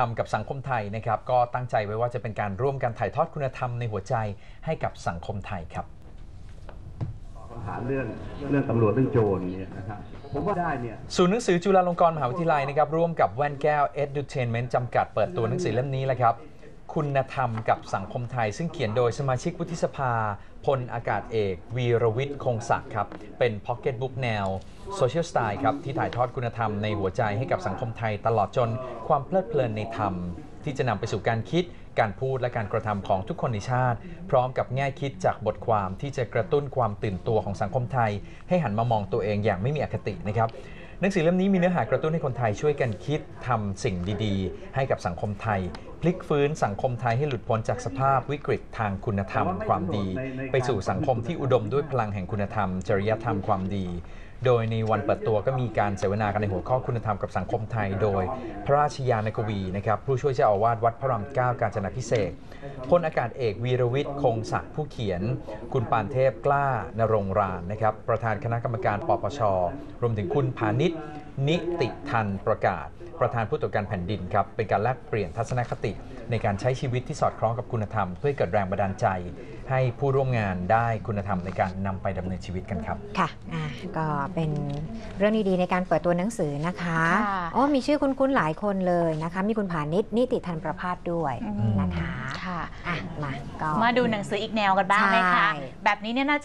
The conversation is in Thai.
ทำกับสังคมไทยนะครับ ก็ตั้งใจไว้ว่าจะเป็นการร่วมกันถ่ายทอดคุณธรรมในหัวใจให้กับสังคมไทยครับคำถามเรื่องเรื่องตำรวจเรื่องโจรเนี่ยนะครับผมว่าได้เนี่ยศูนย์หนังสือจุฬาลงกรณ์มหาวิทยาลัยนะครับร่วมกับแว่นแก้ว Edutainment จำกัดเปิดตัวหนังสือเล่มนี้แหละครับ คุณธรรมกับสังคมไทย ซึ่งเขียนโดยสมาชิกวุฒิสภา พลอากาศเอก วีรวิทย์คงศักดิ์ครับ เป็นพ็อกเก็ตบุ๊กแนวโซเชียลสไตล์ครับ ที่ถ่ายทอดคุณธรรมในหัวใจให้กับสังคมไทยตลอดจนความเพลิดเพลินในธรรม ที่จะนำไปสู่การคิดการพูดและการกระทำของทุกคนในชาติ พร้อมกับแง่คิดจากบทความที่จะกระตุ้นความตื่นตัวของสังคมไทย ให้หันมามองตัวเองอย่างไม่มีอคตินะครับ หนังสือเล่มนี้มีเนื้อหากระตุ้นให้คนไทยช่วยกันคิดทำสิ่งดีๆ ให้กับสังคมไทย พลิกฟื้นสังคมไทยให้หลุดพ้นจากสภาพวิกฤตทางคุณธรรม ความดี ไปสู่สังคมที่อุดมด้วยพลังแห่งคุณธรรม จริยธรรมความดี โดยในวันเปิดตัวก็มีการเสวนากันในหัวข้อคุณธรรมกับสังคมไทย โดยพระราชยานกวีนะครับผู้ช่วยเจ้าอาวาสวัดพระรามเก้ากาญจนาพิเศษพลอากาศเอกวีรวิทย์คงศักดิ์ผู้เขียน คุณปานเทพกล้านรงรานนะครับประธานคณะกรรมการปปช รวมถึงคุณพานิชนิติทันประกาศ ประธานผู้ตรวจการแผ่นดินครับเป็นการแลกเปลี่ยนทัศนคติ ในการใช้ชีวิตที่สอดคล้องกับคุณธรรม เพื่อเกิดแรงบันดาลใจ ให้ผู้ร่วมงานได้คุณธรรมในการนำไปดำเนินชีวิตกันครับ ค่ะอ่าก็เป็นเรื่องดีๆในการเปิดตัวหนังสือนะคะค่ะอ๋อมีชื่อคุ้นๆหลายคนเลยนะคะ มีคุณผานิชนิติทันประพาสด้วยอืมนะคะค่ะอะมาก็มาดูหนังสืออีกแนวกันบ้างไหมคะใช่แบบนี้เนี่ยน่าจะ